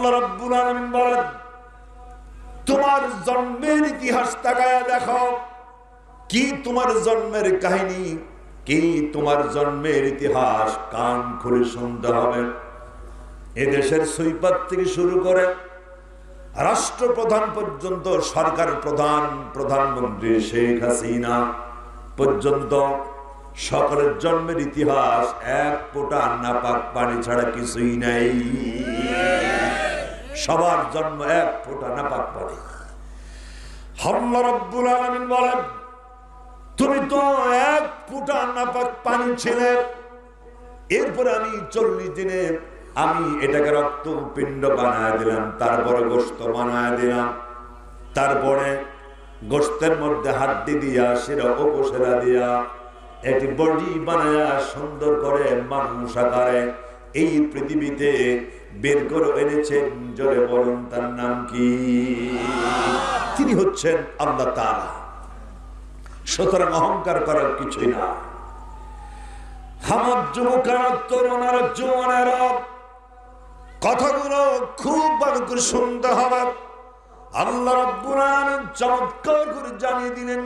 আল্লাহ রাব্বুল আলামিন বলেন, তোমার জন্মের ইতিহাস তাকায় দেখো। কি তোমার জন্মের কাহিনী? কি তোমার জন্মের ইতিহাস? কান খুলে শুনতে হবে। এদেশের সৈপাত থেকে শুরু করে রাষ্ট্রপ্রধান পর্যন্ত, সরকার প্রধান, প্রধানমন্ত্রী শেখ হাসিনা পর্যন্ত সকলের জন্মের ইতিহাস এক ফোঁটা নাপাক পানি ছাড়া কিছুই নাই। সবার জন্ম এক ফোঁটা নাপাক পানি রাব্বুল আলামিন বলেন, তুমি তো এক ফুটা নাপাক পানি ছিলে। এরপরে আমি চল্লিশ দিনে আমি এটাকে রক্ত পিণ্ড বানায় দিলাম, তারপরে গোস্ত বানায় দিলাম। তারপরে গোস্তের মধ্যে হাড্ডি দিয়া সেরা উপসেরা দিয়া, একটি বডি বানায়া সুন্দর করে মানুষ আকারে এই পৃথিবীতে বের করে এনেছেন জোরে বলুন তার নাম কি? তিনি হচ্ছেন আল্লাহ তাআলা। সুতরাং অহংকার করার কিছুই না। খুব আল্লাহ চমৎকার করে জানিয়ে দিলেন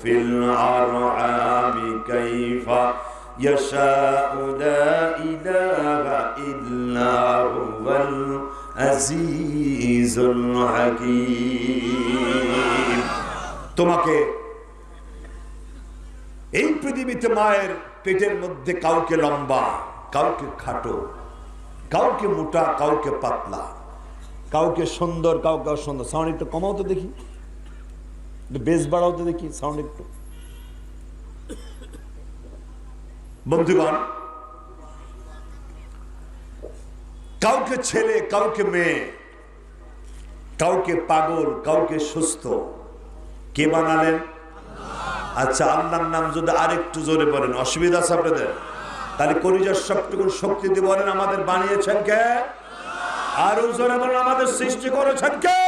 ফিল আরহামি কাইফা ইয়াশাউ লা ইলাহা ইল্লা হুয়াল আজিজুল হাকীম তোমাকে এই পৃথিবীতে মায়ের পেটের মধ্যে কাউকে লম্বা, কাউকে খাটো, কাউকে মোটা, কাউকে পাতলা, কাউকে সুন্দর, কাউকে অসুন্দর। সাউন্ড একটু কমাও তো দেখি। বেশ বাড়াও তো দেখি সাউন্ড একটু। বন্ধুগণ, কাউকে ছেলে, কাউকে মেয়ে, কাউকে পাগল, কাউকে সুস্থ, কে বানালেন? আচ্ছা আল্লাহর নাম যদি আরেকটু জোরে বলেন, অসুবিধা আছে আপনাদের? তাহলে কলিজার সবটুকু শক্তি দিয়ে বলেন, আমাদের বানিয়েছেন কে? আর জোরে বলেন, আমাদের সৃষ্টি করেছেন কে?